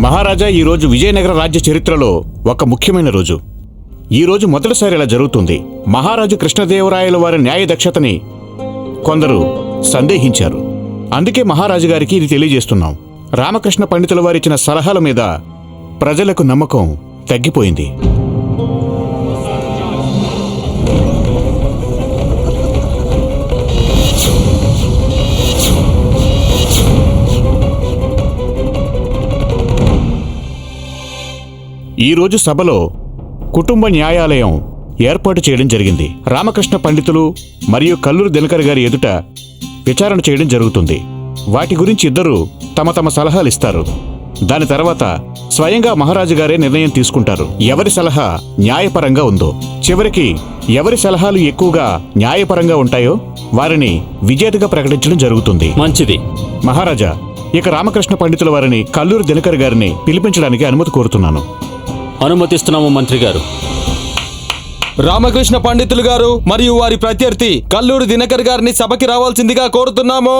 మహారాజా ఈరోజు విజయనగర రాజ్య చరిత్రలో ఒక ముఖ్యమైన రోజు. ఈ రోజు మొదటిసారి ఇలా జరుగుతుంది. మహారాజు కృష్ణదేవరాయల వారి న్యాయ దక్షతని కొందరు సందేహించారు. అందుకే మహారాజు గారికి ఇది తెలియజేస్తున్నాం. రామకృష్ణ పండితుల వారిచ్చిన సలహాల మీద ప్రజలకు నమ్మకం తగ్గిపోయింది. ఈరోజు సభలో కుటుంబ న్యాయాలయం ఏర్పాటు చేయడం జరిగింది. రామకృష్ణ పండితులు మరియు కల్లూరు దినకర్ గారి ఎదుట విచారణ చేయడం జరుగుతుంది. వాటి గురించి ఇద్దరు తమ తమ సలహాలు ఇస్తారు. దాని తర్వాత స్వయంగా మహారాజు గారే నిర్ణయం తీసుకుంటారు. ఎవరి సలహా న్యాయపరంగా ఉందో. చివరికి ఎవరి సలహాలు ఎక్కువగా న్యాయపరంగా ఉంటాయో వారిని విజేతగా ప్రకటించడం జరుగుతుంది. మంచిది. మహారాజా ఇక రామకృష్ణ పండితుల వారిని కల్లూరు దినకర్ గారిని పిలిపించడానికి అనుమతి కోరుతున్నాను. అనుమతిస్తున్నాము మంత్రి గారు. రామకృష్ణ పండితులు గారు మరియు వారి ప్రత్యర్థి కల్లూరు దినకర్ గారిని సభకి రావాల్సిందిగా కోరుతున్నాము.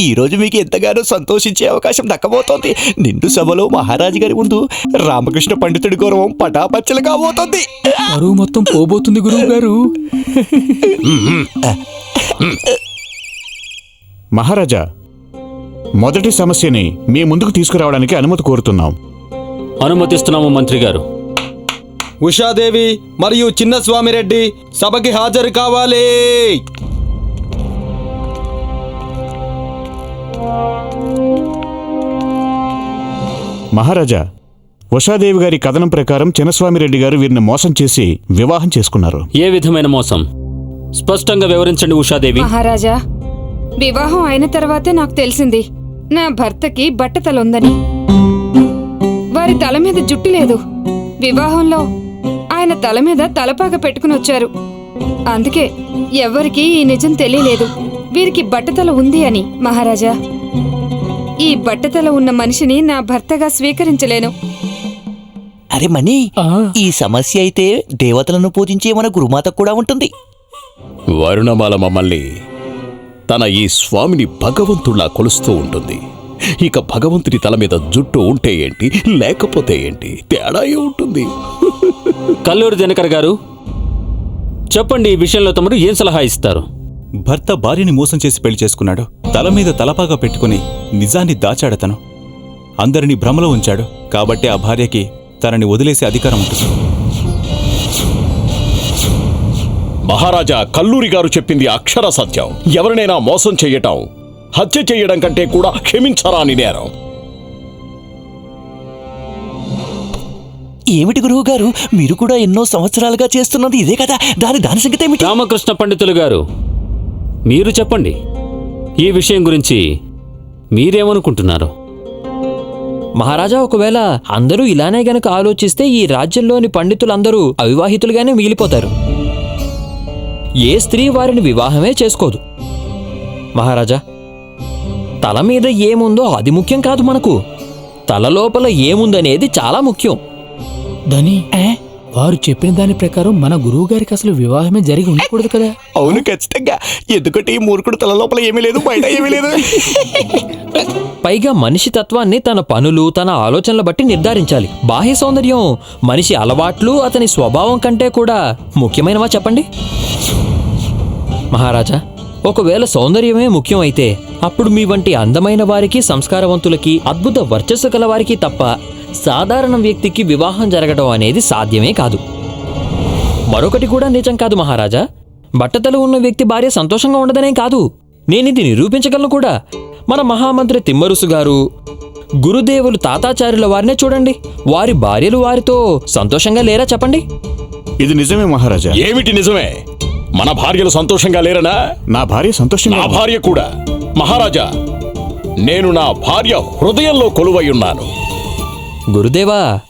గురుగారు ఈ రోజు మీకు ఎంతగానో సంతోషించే అవకాశం దక్కబోతోంది. నిండు సభలో మహారాజు గారి ముందు రామకృష్ణ పండితుడి గౌరవం పటాపచ్చలు కాబోతోంది. పరువు మొత్తం పోబోతుంది గురువు గారు. మహారాజా మొదటి సమస్యని మీ ముందుకు తీసుకురావడానికి అనుమతి కోరుతున్నాం. అనుమతిస్తున్నాము మంత్రి గారు. ఉషాదేవి మరియు చిన్న స్వామిరెడ్డి సభకి హాజరు కావాలి. మహారాజా ఉషాదేవి గారి కథనం ప్రకారం చిన్నస్వామిరెడ్డి గారు వీరిని మోసం చేసి వివాహం చేసుకున్నారు. ఏ విధమైన మోసం? స్పష్టంగా వివరించండి ఉషాదేవి. మహారాజా వివాహం అయిన తర్వాతే నాకు తెలిసింది. నా భర్తకి బట్టతలుందని. వారి తల మీద జుట్టు లేదు. వివాహంలో ఆయన తల మీద తలపాగ పెట్టుకుని వచ్చారు. అందుకే ఎవ్వరికీ ఈ నిజం తెలియలేదు. వీరికి బట్టతల ఉంది అని మహారాజా. ఈ బట్టతల ఉన్న మనిషిని నా భర్తగా స్వీకరించలేను. అరే మణి ఆ. ఈ సమస్య అయితే దేవతలను పూజించే మన గురుమాత కూడా ఉంటుంది. వరుణమాల మమ్మల్ని తన ఈ స్వామిని భగవంతుడిలా కొలుస్తూ ఉంటుంది. ఇక భగవంతుడి తల మీద జుట్టు ఉంటే ఏంటి లేకపోతే ఏంటి తేడా ఉంటుంది? కల్లూరు దినకర్ గారు చెప్పండి ఈ విషయంలో తమరు ఏం సలహా ఇస్తారు? భర్త భార్యని మోసం చేసి పెళ్ళి చేసుకున్నాడు. తల మీద తలపాగా పెట్టుకుని నిజాన్ని దాచాడతను. అందరినీ భ్రమలో ఉంచాడు. కాబట్టి ఆ భార్యకి తనని వదిలేసే అధికారం ఉంటుంది. మహారాజా కల్లూరి గారు చెప్పింది అక్షర సత్యం. ఎవరినైనా మోసం చెయ్యటం హత్య చెయ్యడం కంటే కూడా క్షమించరాని నేరం. ఏమిటి గురువు గారు? మీరు కూడా ఎన్నో సంవత్సరాలుగా చేస్తున్నది ఇదే కదా? దాని దాని సంగతి ఏమిటి? రామకృష్ణ పండితులు గారు మీరు చెప్పండి. ఈ విషయం గురించి మీరేమనుకుంటున్నారు? మహారాజా ఒకవేళ అందరూ ఇలానే గనక ఆలోచిస్తే ఈ రాజ్యంలోని పండితులందరూ అవివాహితులుగానే మిగిలిపోతారు. ఏ స్త్రీ వారిని వివాహమే చేసుకోదు. మహారాజా తల మీద ఏముందో అది ముఖ్యం కాదు మనకు. తల లోపల ఏముందనేది చాలా ముఖ్యం. ధని వారు చెప్పిన దాని ప్రకారం మన గురువు గారికి అసలు వివాహమే జరిగి ఉండకూడదు కదా. అవును ఖచ్చితంగా. ఎందుకంటే ఈ మూర్ఖుడు తల లోపల ఏమీ లేదు బయట ఏమీ లేదు. పైగా మనిషి తత్వాన్ని తన పనులు తన ఆలోచనల బట్టి నిర్ధారించాలి. బాహ్య సౌందర్యం మనిషి అలవాట్లు అతని స్వభావం కంటే కూడా ముఖ్యమైనవా చెప్పండి? మహారాజా ఒకవేళ సౌందర్యమే ముఖ్యమైతే అప్పుడు మీ వంటి అందమైన వారికి సంస్కారవంతులకి అద్భుత వర్చస్సు గల వారికి తప్ప సాధారణ వ్యక్తికి వివాహం జరగడం అనేది సాధ్యమే కాదు. మరొకటి కూడా నిజం కాదు మహారాజా. బట్టతలు ఉన్న వ్యక్తి భార్య సంతోషంగా ఉండదనే కాదు. నేనిది నిరూపించగలను కూడా. మన మహామంత్రి తిమ్మరుసు గారు గురుదేవులు తాతాచార్యుల వారినే చూడండి. వారి భార్యలు వారితో సంతోషంగా లేరా చెప్పండి? ఇది నిజమే మహారాజా. ఏమిటి నిజమే? మన భార్యలు సంతోషంగా లేరనా? నా భార్య సంతోషంగా నా. భార్య కూడా. మహారాజా నేను నా భార్య హృదయంలో కొలువై ఉన్నాను. గురుదేవా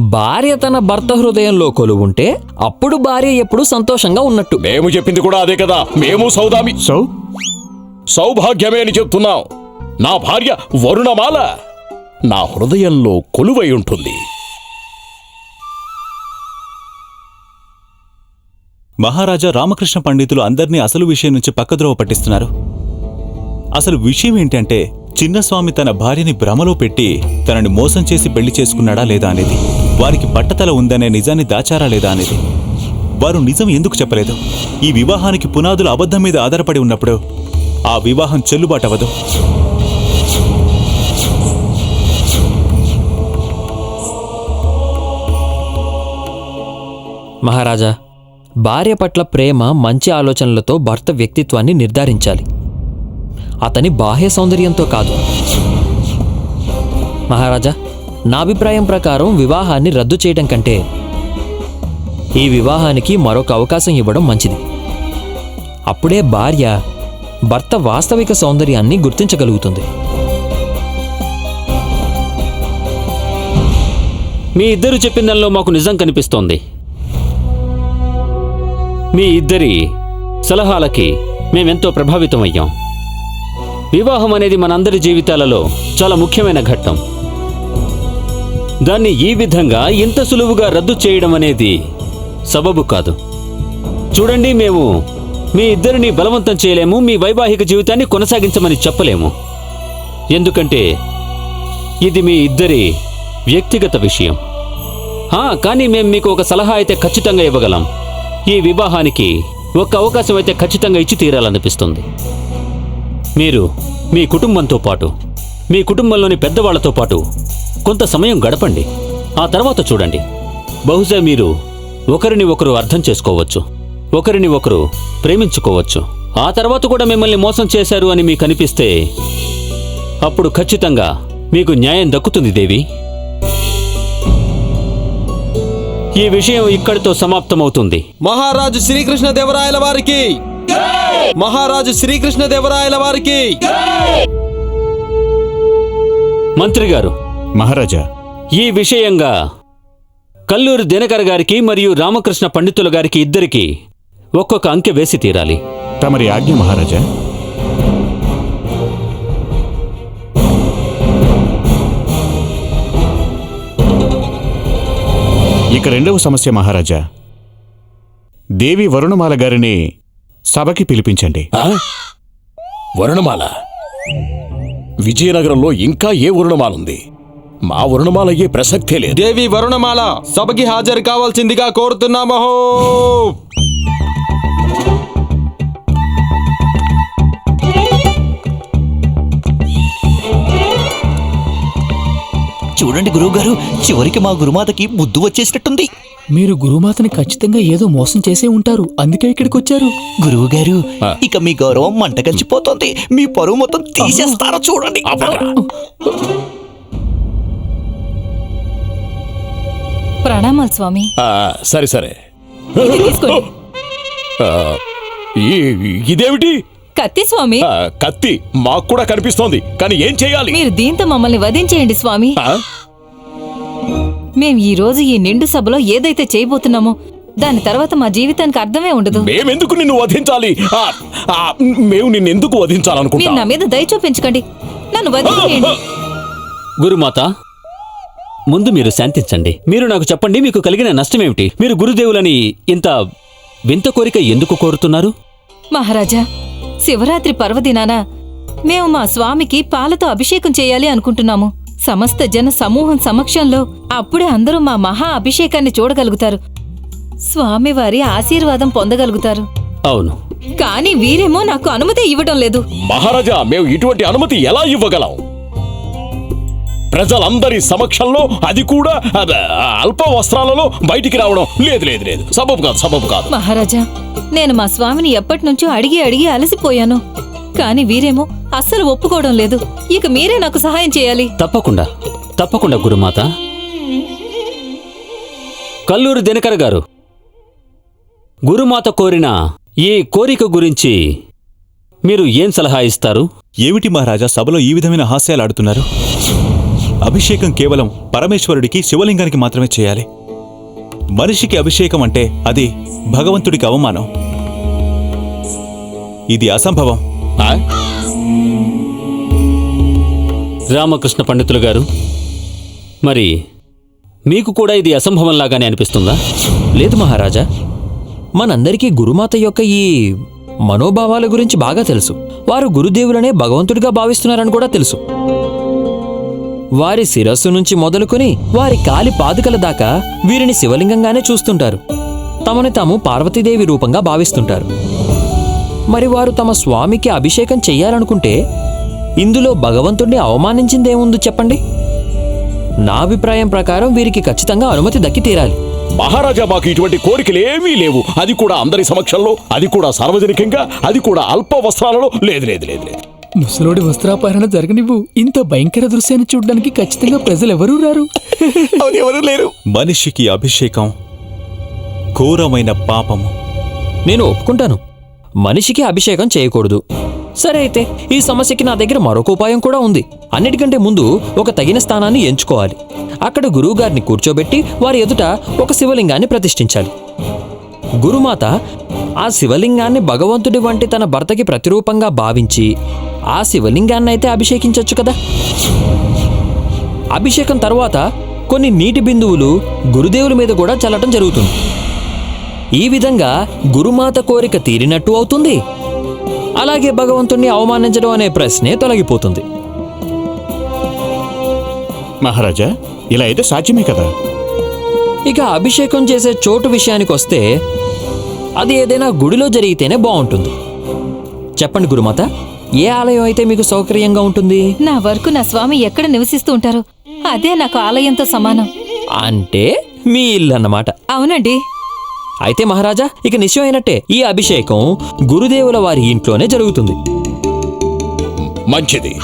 భార్య తన భర్త హృదయంలో కొలువుంటే అప్పుడు భార్య ఎప్పుడు సంతోషంగా ఉన్నట్టు. మేము చెప్పింది కూడా అదే కదా. మేము సౌదామి. సో? సౌభాగ్యమే అని చెప్తున్నాం. నా భార్య వరుణమాల నా హృదయంలో కొలువై ఉంటుంది. మహారాజా రామకృష్ణ పండితులు అందర్నీ అసలు విషయం నుంచి పక్కద్రోవ పట్టిస్తున్నారు. అసలు విషయం ఏంటంటే చిన్నస్వామి తన భార్యని భ్రమలో పెట్టి తనని మోసం చేసి పెళ్ళి చేసుకున్నాడా లేదా అనేది వారికి బట్టతల ఉందనే నిజాన్ని దాచారా లేదా అనేది. వారు నిజం ఎందుకు చెప్పలేదు? ఈ వివాహానికి పునాదులు అబద్ధం మీద ఆధారపడి ఉన్నప్పుడు ఆ వివాహం చెల్లుబాటవదు మహారాజా భార్య పట్ల ప్రేమ మంచి ఆలోచనలతో భర్త వ్యక్తిత్వాన్ని నిర్ధారించాలి. అతని బాహ్య సౌందర్యంతో కాదు. మహారాజా నా అభిప్రాయం ప్రకారం వివాహాన్ని రద్దు చేయడం కంటే ఈ వివాహానికి మరొక అవకాశం ఇవ్వడం మంచిది. అప్పుడే భార్య భర్త వాస్తవిక సౌందర్యాన్ని గుర్తించగలుగుతుంది. మీ ఇద్దరు చెప్పిన దానిలో మాకు నిజం కనిపిస్తోంది. మీ ఇద్దరి సలహాలకి మేమెంతో ప్రభావితం అయ్యాం వివాహం అనేది మనందరి జీవితాలలో చాలా ముఖ్యమైన ఘట్టం. దాన్ని ఈ విధంగా ఇంత సులువుగా రద్దు చేయడం అనేది సబబు కాదు. చూడండి మేము మీ ఇద్దరిని బలవంతం చేయలేము మీ వైవాహిక జీవితాన్ని కొనసాగించమని చెప్పలేము. ఎందుకంటే ఇది మీ ఇద్దరి వ్యక్తిగత విషయం. హా, కానీ మేము మీకు ఒక సలహా అయితే ఖచ్చితంగా ఇవ్వగలం. ఈ వివాహానికి ఒక అవకాశం అయితే ఖచ్చితంగా ఇచ్చి తీరాలనిపిస్తుంది. మీరు మీ కుటుంబంతో పాటు మీ కుటుంబంలోని పెద్దవాళ్ళతో పాటు కొంత సమయం గడపండి. ఆ తర్వాత చూడండి. బహుశా మీరు ఒకరిని ఒకరు అర్థం చేసుకోవచ్చు ఒకరిని ఒకరు ప్రేమించుకోవచ్చు. ఆ తర్వాత కూడా మిమ్మల్ని మోసం చేశారు అని మీకు అనిపిస్తే అప్పుడు ఖచ్చితంగా మీకు న్యాయం దక్కుతుంది దేవి. ఈ విషయం ఇక్కడితో సమాప్తమవుతుంది. మహారాజు శ్రీకృష్ణ దేవరాయల వారికి మహారాజు శ్రీకృష్ణ దేవరాయల వారికి. మంత్రి గారు మహారాజా. ఈ విషయంగా కల్లూరు దినకర్ గారికి మరియు రామకృష్ణ పండితుల గారికి ఇద్దరికి ఒక్కొక్క అంకె వేసి తీరాలి. తమరి ఆజ్ఞ మహారాజా. ఇక రెండవ సమస్య మహారాజా. దేవి వరుణమాల గారిని సభకి పిలిపించండి. ఆ? వరుణమాల. విజయనగరంలో ఇంకా ఏ వరుణమాల ఉంది మా వరుణమాల అయ్యే ప్రసక్తే లేదు. దేవి వరుణమాల సభకి హాజరు కావాల్సిందిగా కోరుతున్నామహో చూడండి గురువుగారు చివరికి మా గురుమాతకి బుద్ధి వచ్చేసినట్టుంది. మీరు గురుమాతని ఖచ్చితంగా ఏదో మోసం చేసే ఉంటారు. అందుకే ఇక్కడికి వచ్చారు గురువు గారు ఇక మీ గౌరవం మంట కలిసిపోతుంది. మీ పరువు మొత్తం తీసేస్తారో చూడండి. ప్రణామాలు స్వామి. ఆ, సరే సరే. ఇది తీసుకోండి. ఆ, ఈ- ఇదేమిటి? కత్తి స్వామి. ఆ, కత్తి మాకు కూడా కనిపిస్తోంది కానీ ఏం చేయాలి? మీరు దీంతో మమ్మల్ని వధించేయండి స్వామి. ఆ? మేం ఈ రోజు ఈ నిండు సభలో ఏదైతే చేయబోతున్నామో దాని తర్వాత మా జీవితానికి అర్థమే ఉండదు. మేమెందుకు నిన్ను వధించాలి? మేము నిన్ను ఎందుకు మీరు వధించాలనుకుంటా నా మీద దయ చూపించకండి. నన్ను వదిలేయండి గురుమాత ముందు మీరు శాంతించండి. మీరు నాకు చెప్పండి మీకు కలిగిన నష్టమేమిటి? మీరు గురుదేవులని ఇంత వింత కోరిక ఎందుకు కోరుతున్నారు? మహారాజా శివరాత్రి పర్వదినాన మేము మా స్వామికి పాలతో అభిషేకం చేయాలి అనుకుంటున్నాము. సమస్త జన సమూహం సమక్షంలో అప్పుడే అందరూ మా మహా అభిషేకాన్ని చూడగలుగుతారు. స్వామివారి ఆశీర్వాదం పొందగలుగుతారు. అవును. కానీ వీరేమో నాకు అనుమతి ఇవ్వడం లేదు. మహారాజా మేము ఇటువంటి అనుమతి ఎలా ఇవ్వగలం? ప్రజలందరి సమక్షంలో అది కూడా అల్ప వస్త్రాలలో బయటికి రావడం లేదు లేదు లేదు. సబబు కాదు సబబు కాదు. మహారాజా నేను మా స్వామిని ఎప్పటి నుంచో అడిగి అడిగి అలసిపోయాను. కానీ వీరేమో అస్సలు ఒప్పుకోవడం లేదు. ఇక మీరే నాకు సహాయం చేయాలి. తప్పకుండా. తప్పకుండా గురుమాత. కల్లూరు దినకర్ గారు గురుమాత కోరిన ఈ కోరిక గురించి మీరు ఏం సలహా ఇస్తారు? ఏమిటి మహారాజా సభలో ఈ విధమైన హాస్యాలు ఆడుతున్నారు? అభిషేకం కేవలం పరమేశ్వరుడికి శివలింగానికి మాత్రమే చేయాలి. మనిషికి అభిషేకం అంటే అది భగవంతుడికి అవమానం. ఇది అసంభవం? రామకృష్ణ పండితులు గారు మరి మీకు కూడా ఇది అసంభవంలాగానే అనిపిస్తుందా? లేదు మహారాజా మనందరికీ గురుమాత యొక్క ఈ మనోభావాల గురించి బాగా తెలుసు. వారు గురుదేవులనే భగవంతుడిగా భావిస్తున్నారని కూడా తెలుసు. వారి శిరస్సు నుంచి మొదలుకొని వారి కాలి పాదుకల దాకా వీరిని శివలింగంగానే చూస్తుంటారు. తమని తాము పార్వతీదేవి రూపంగా భావిస్తుంటారు. మరి వారు తమ స్వామికి అభిషేకం చెయ్యాలనుకుంటే ఇందులో భగవంతుణ్ణి అవమానించిందేముంది చెప్పండి? నా అభిప్రాయం ప్రకారం వీరికి ఖచ్చితంగా అనుమతి దక్కి తీరాలి. మహారాజా మాకు ఇటువంటి కోరికలు ఏమీ లేవు. అది కూడా అందరి సమక్షంలో అది కూడా సార్వజనికంగా అది కూడా అల్ప వస్త్రాలలో. లేదు లేదు లేదు లేదు. ముసలోడి వస్త్రాపహరణ జరగనివ్వు. ఇంత భయంకర దృశ్యాన్ని చూడడానికి ఖచ్చితంగా ప్రజలు ఎవరూ రారు. అవును ఎవరు లేరు. మనిషికి అభిషేకం ఘోరమైన పాపము. నేను ఒప్పుకుంటాను. మనిషికి అభిషేకం చేయకూడదు. సరే అయితే ఈ సమస్యకి నా దగ్గర మరొక ఉపాయం కూడా ఉంది. అన్నిటికంటే ముందు ఒక తగిన స్థానాన్ని ఎంచుకోవాలి. అక్కడ గురువుగారిని కూర్చోబెట్టి వారి ఎదుట ఒక శివలింగాన్ని ప్రతిష్ఠించాలి. గురుమాత ఆ శివలింగాన్ని భగవంతుడి వంటి తన భర్తకి ప్రతిరూపంగా భావించి ఆ శివలింగాన్ని అయితే అభిషేకించొచ్చు కదా? అభిషేకం తర్వాత కొన్ని నీటి బిందువులు గురుదేవుల మీద కూడా చల్లటం జరుగుతుంది. ఈ విధంగా గురుమాత కోరిక తీరినట్టు అవుతుంది. అలాగే భగవంతుణ్ణి అవమానించడం అనే ప్రశ్నే తొలగిపోతుంది. మహారాజా ఇలా అయితే సాధ్యమే కదా? ఇక అభిషేకం చేసే చోటు విషయానికి వస్తే అది ఏదైనా గుడిలో జరిగితేనే బాగుంటుంది. చెప్పండి గురుమాత ఏ ఆలయం అయితే మీకు సౌకర్యంగా ఉంటుంది? నా వరకు నా స్వామి ఎక్కడ నివసిస్తూ ఉంటారో? అదే నాకు ఆలయంతో సమానం. అంటే మీ ఇల్లు అన్నమాట. అవునండి. అయితే మహారాజా ఇక నిశ్చయం అయినట్టే ఈ అభిషేకం గురుదేవుల వారి ఇంట్లోనే జరుగుతుంది. మంచిది.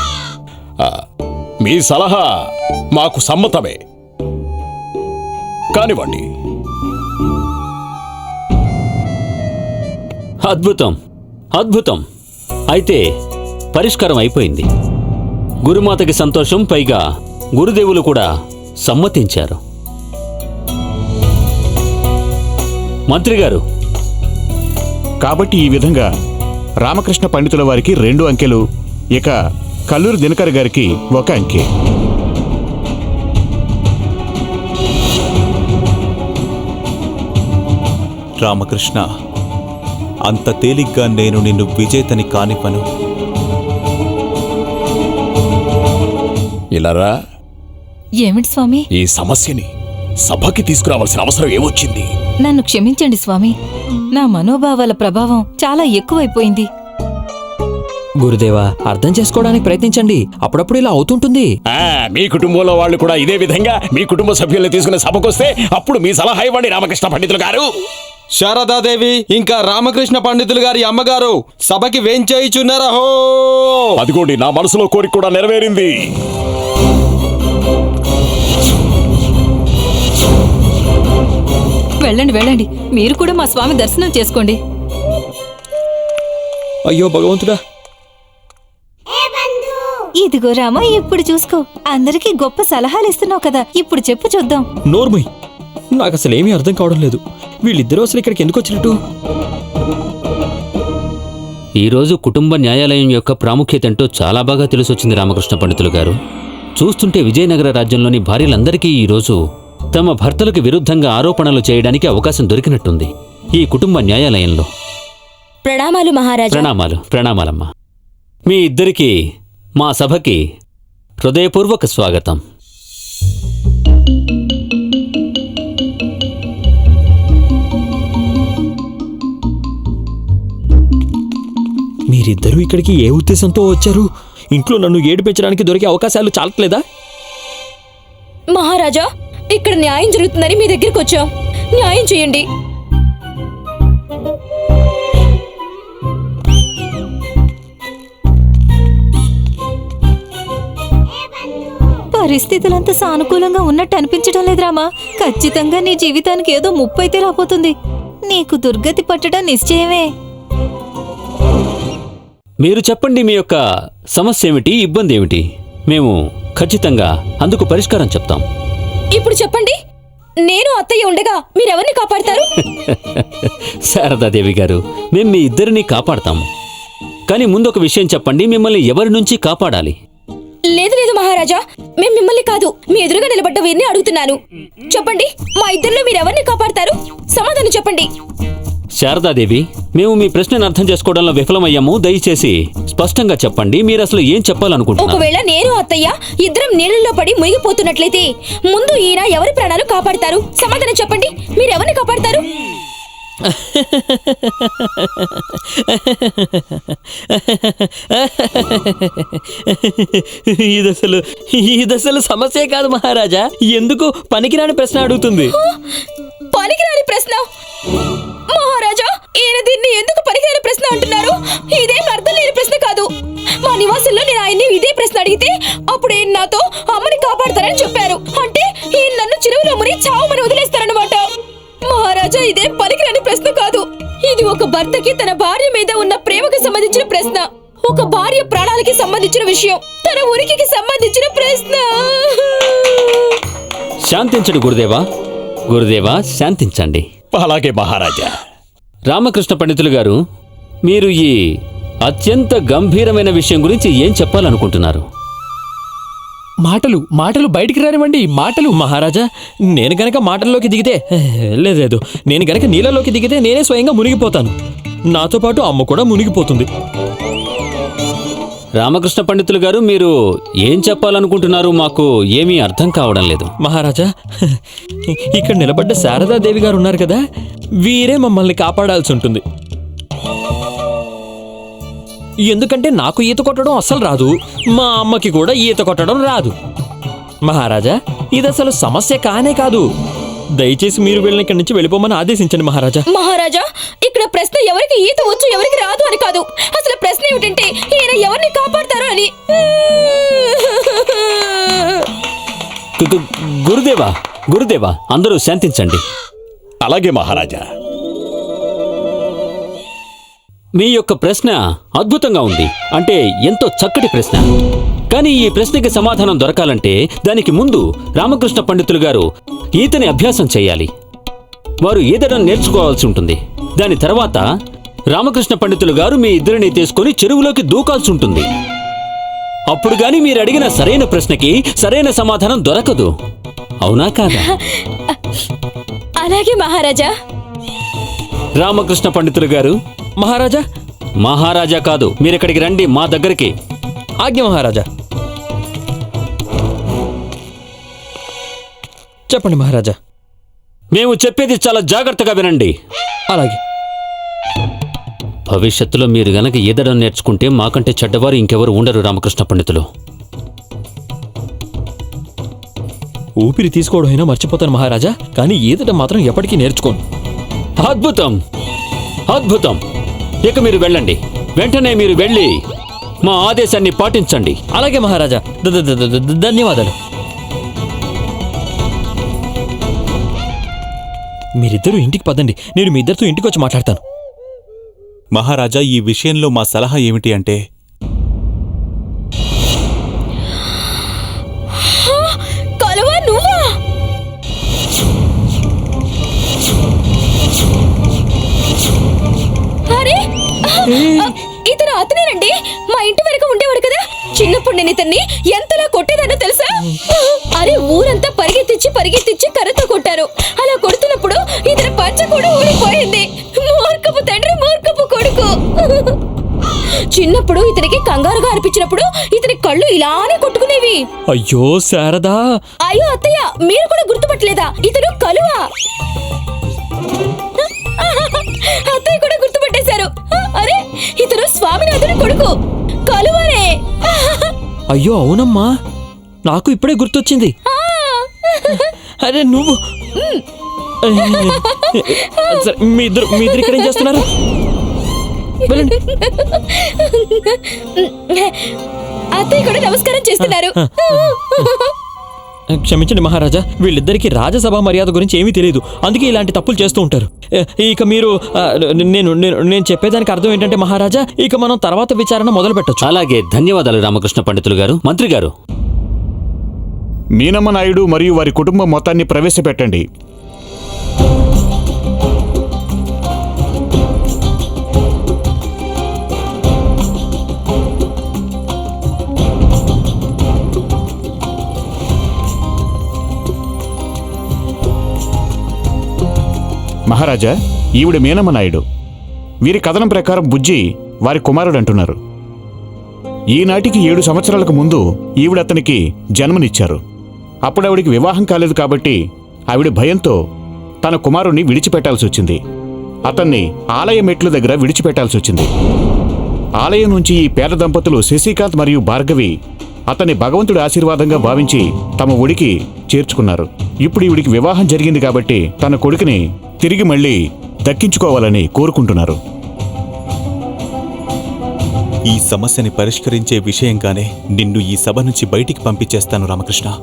మీ సలహా మాకు సమ్మతమే. కానివ్వండి. అద్భుతం అద్భుతం. అయితే పరిష్కారం అయిపోయింది. గురుమాతకి సంతోషం పైగా గురుదేవులు కూడా సమ్మతించారు. మంత్రి గారు. కాబట్టి ఈ విధంగా రామకృష్ణ పండితుల వారికి రెండు అంకెలు ఇక కల్లూరు దినకర్ గారికి ఒక అంకె. రామకృష్ణ అంత తేలిగ్గా నేను నిన్ను విజేతని కానిపను ఇలారా ఏమిటి స్వామి? ఈ సమస్యని సభకి తీసుకురావాల్సిన అవసరం ఏమొచ్చింది? నన్ను క్షమించండి స్వామి. నా మనోభావాల ప్రభావం చాలా ఎక్కువైపోయింది. గురుదేవా అర్థం చేసుకోవడానికి ప్రయత్నించండి. అప్పుడప్పుడు ఇలా అవుతుంటుంది. ఆ, మీ కుటుంబంలో వాళ్ళు కూడా ఇదే విధంగా మీ కుటుంబ సభ్యుల్ని తీసుకుని సభకొస్తే అప్పుడు మీ సలహా ఇవ్వండి రామకృష్ణ పండితులు గారు. శారదాదేవి ఇంకా రామకృష్ణ పండితులు గారి అమ్మగారు సభకి వేంచేయిచున్నారహో అదిగోండి నా మనసులో కోరిక కూడా నెరవేరింది. వెళ్ళండి వెళ్ళండి. మీరు కూడా మా స్వామి దర్శనం చేసుకోండి. అయ్యో భగవంతుడా. ఇదిగో రామా ఇప్పుడు చూసుకో. అందరికీ గొప్ప సలహాలు ఇస్తున్నావు కదా ఇప్పుడు చెప్పు చూద్దాం. నోర్మయ్ నాకు అసలు ఏమీ అర్థం కావడం లేదు. వీళ్ళిద్దరూ అసలు ఇక్కడికి ఎందుకు వచ్చినట్టు? ఈరోజు కుటుంబ న్యాయాలయం యొక్క ప్రాముఖ్యత ఏంటో చాలా బాగా తెలిసొచ్చింది రామకృష్ణ పండితులు గారు. చూస్తుంటే విజయనగర రాజ్యంలోని భార్యలందరికీ ఈరోజు తమ భర్తలకు విరుద్ధంగా ఆరోపణలు చేయడానికి అవకాశం దొరికినట్టుంది. ఈ కుటుంబ న్యాయాలయంలో. ప్రణామాలు మహారాజా. ప్రణామాలు ప్రణామాలమ్మా. మీ ఇద్దరికీ మా సభకి హృదయపూర్వక స్వాగతం. మీరిద్దరూ ఇక్కడికి ఏ ఉద్దేశంతో వచ్చారు? ఇంట్లో నన్ను ఏడిపించడానికి దొరికే అవకాశాలు చాలట్లేదా? మహారాజా ఇక్కడ న్యాయం జరుగుతుందని మీ దగ్గరికి వచ్చాం. న్యాయం చేయండి. పరిస్థితులంతా సానుకూలంగా ఉన్నట్టు అనిపించడం లేదు రామా. ఖచ్చితంగా నీ జీవితానికి ఏదో ముప్పు అయితే రాబోతుంది. నీకు దుర్గతి పట్టడం నిశ్చయమే. మీరు చెప్పండి మీ యొక్క సమస్య ఏమిటి ఇబ్బంది ఏమిటి? మేము ఖచ్చితంగా అందుకు పరిష్కారం చెప్తాం. ఇప్పుడు చెప్పండి. నేను అత్తయ్య ఉండగా మీరెవరిని కాపాడతారు? శారదాదేవి గారు మేం మీ ఇద్దరిని కాపాడతాము కానీ ముందు ఒక విషయం చెప్పండి మిమ్మల్ని ఎవరి నుంచి కాపాడాలి? లేదు లేదు మహారాజా మేము మిమ్మల్ని కాదు మీ ఎదురుగా నిలబడ్డ వీరిని అడుగుతున్నాను. చెప్పండి మా ఇద్దరిలో మీరెవరిని కాపాడతారు? సమాధానం చెప్పండి. శారదాదేవి మేము మీ ప్రశ్నను అర్థం చేసుకోవడంలో విఫలమయ్యాము. దయచేసి స్పష్టంగా చెప్పండి మీరు అసలు ఏం చెప్పాలనుకుంటున్నారు? ఒకవేళ నేను అత్తయ్య ఇద్దరం నీళ్ళల్లో పడి మునిగిపోతున్నట్లయితే ముందు ఈయన ఎవరి ప్రాణాలు కాపాడతారు? సమాధానం చెప్పండి మీరెవరిని కాపాడతారు? ఇదసలు ఇదసలు సమస్యే కాదు మహారాజా. ఎందుకు పనికిరాని ప్రశ్న అడుగుతుంది? పనికిరాని ప్రశ్న? మహారాజా ఈయన దీన్ని ఎందుకు పనికిరాని ప్రశ్న అంటున్నారు? ఇదేం అర్థం లేని ప్రశ్న కాదు. మా నివాసంలో నేను ఆయన్ని ఇదే ప్రశ్న అడిగితే అప్పుడు ఈయన నాతో? అమ్మని భర్తకి తన భార్య మీద ఉన్న ప్రేమకు సంబంధించిన ప్రశ్న. ఒక భార్య ప్రాణాలకి సంబంధించిన విషయం. తన ఉనికికి సంబంధించిన ప్రశ్న. శాంతించండి గురుదేవా. గురుదేవా శాంతించండి. అలాగే మహారాజా. రామకృష్ణ పండితులు గారు మీరు ఈ అత్యంత గంభీరమైన విషయం గురించి ఏం చెప్పాలనుకుంటున్నారు? మాటలు మాటలు బయటికి రానివ్వండి. మాటలు మహారాజా. నేను గనక మాటల్లోకి దిగితే లేదు లేదు. నేను గనక నీళ్ళలోకి దిగితే నేనే స్వయంగా మునిగిపోతాను. నాతో పాటు అమ్మ కూడా మునిగిపోతుంది. రామకృష్ణ పండితులు గారు మీరు ఏం చెప్పాలనుకుంటున్నారు? మాకు ఏమీ అర్థం కావడం లేదు. మహారాజా ఇక్కడ నిలబడ్డ శారదాదేవి గారు ఉన్నారు కదా వీరే మమ్మల్ని కాపాడాల్సి ఉంటుంది. ఎందుకంటే నాకు ఈత కొట్టడం అస్సలు రాదు. మా అమ్మకి కూడా ఈత కొట్టడం రాదు. మహారాజా ఇది అసలు సమస్య కానే కాదు. దయచేసి మీరు వెళ్ళిన ఇక్కడి నుంచి వెళ్ళిపోమని ఆదేశించండి మహారాజా. మహారాజా ఇక్కడ ప్రశ్న ఎవరికి ఈత వచ్చు ఎవరికి రాదు అని కాదు. అసలు ప్రశ్న ఏమిటంటే ఈయన ఎవరిని కాపాడతారు అని. గురుదేవా గురుదేవా అందరూ శాంతించండి. అలాగే మహారాజా. మీ యొక్క ప్రశ్న అద్భుతంగా ఉంది. అంటే ఎంతో చక్కటి ప్రశ్న. కానీ ఈ ప్రశ్నకి సమాధానం దొరకాలంటే దానికి ముందు రామకృష్ణ పండితులు గారు ఈతని అభ్యాసం చేయాలి. వారు ఈదడం నేర్చుకోవాల్సి ఉంటుంది. దాని తర్వాత రామకృష్ణ పండితులు గారు మీ ఇద్దరిని తీసుకొని చెరువులోకి దూకాల్సి ఉంటుంది. అప్పుడు గాని మీరు అడిగిన సరైన ప్రశ్నకి సరైన సమాధానం దొరకదు. అవునా కాదా? అలాగే మహారాజా. రామకృష్ణ పండితులు గారు. మహారాజా? మహారాజా కాదు మీరిక్కడికి రండి మా దగ్గరికి. ఆజ్ఞ మహారాజా. చెప్పండి మహారాజా. మేము చెప్పేది చాలా జాగ్రత్తగా వినండి. అలాగే. భవిష్యత్తులో మీరు గనక ఈదడం నేర్చుకుంటే మాకంటే చెడ్డవారు ఇంకెవరు ఉండరు రామకృష్ణ పండితులు. ఊపిరి తీసుకోవడం అయినా మర్చిపోతాను మహారాజా కానీ ఈదటం మాత్రం ఎప్పటికీ నేర్చుకోను. అద్భుతం. అద్భుతం. ఇక మీరు వెళ్ళండి. వెంటనే మీరు వెళ్ళి మా ఆదేశాన్ని పాటించండి. అలాగే మహారాజా. ద- ద- ద- ద- ధన్యవాదాలు. మీరిద్దరూ ఇంటికి పదండి. నేను మీ ఇద్దరితో ఇంటికి వచ్చి మాట్లాడతాను. మహారాజా ఈ విషయంలో మా సలహా ఏమిటి అంటే నేను ఇతన్ని ఎంతలా కొట్టేదానో తెలుసా? అరే ఊరంతా పరిగెత్తించి పరిగెత్తించి కర్రతో కొట్టారు. అలా కొడుతున్నప్పుడు ఇతని పంచ కూడా ఊడిపోయింది. మూర్ఖపు తండ్రి మూర్ఖపు కొడుకు. చిన్నప్పుడు ఇతనికి కంగారుగా అనిపించినప్పుడు ఇతని కళ్ళు ఇలానే కొట్టుకునేవి. అయ్యో శారదా. అయ్యో అత్తయ్య మీరు కూడా గుర్తుపట్టలేదా? ఇతను కలువా. అయ్యో అవునమ్మా. నాకు ఇప్పుడే గుర్తొచ్చింది. అరే నువ్వు. సరే, మీ ఇద్దరు మీ ఇద్దరు ఇక్కడ ఏం చేస్తున్నారు? వెళ్ళండి. అత్తయ్య కూడా నమస్కారం చేస్తున్నారు. క్షమించండి మహారాజా వీళ్ళిద్దరికి రాజసభ మర్యాద గురించి ఏమీ తెలియదు. అందుకే ఇలాంటి తప్పులు చేస్తూ ఉంటారు. ఇక మీరు నేను నేను చెప్పేదానికి అర్థం ఏంటంటే మహారాజా ఇక మనం తర్వాత విచారణ మొదలు పెట్టొచ్చు. అలాగే ధన్యవాదాలు రామకృష్ణ పండితులు గారు. మంత్రి గారు. మీనమ్మ నాయుడు మరియు వారి కుటుంబం మొత్తాన్ని ప్రవేశపెట్టండి. మహారాజా ఈవిడ మీనమ్మ నాయుడు వీరి కథనం ప్రకారం బుజ్జి వారి కుమారుడు అంటున్నారు ఈనాటికి ఏడు సంవత్సరాలకు ముందు ఈవిడ అతనికి జన్మనిచ్చారు. అప్పుడు ఆవిడికి వివాహం కాలేదు కాబట్టి ఆవిడ భయంతో తన కుమారుణ్ణి విడిచిపెట్టాల్సి వచ్చింది. అతన్ని ఆలయ మెట్ల దగ్గర విడిచిపెట్టాల్సి వచ్చింది. ఆలయం నుంచి ఈ పేద దంపతులు శశికాంత్ మరియు భార్గవి అతన్ని భగవంతుడి ఆశీర్వాదంగా భావించి తమ ఒడికి చేర్చుకున్నారు. ఇప్పుడు ఈవిడికి వివాహం జరిగింది కాబట్టి తన కొడుకుని తిరిగి మళ్ళీ దక్కించుకోవాలని కోరుకుంటున్నారు. ఈ సమస్యని పరిష్కరించే విషయంగానే నిన్ను ఈ సభ నుంచి బయటికి పంపించేస్తాను రామకృష్ణ.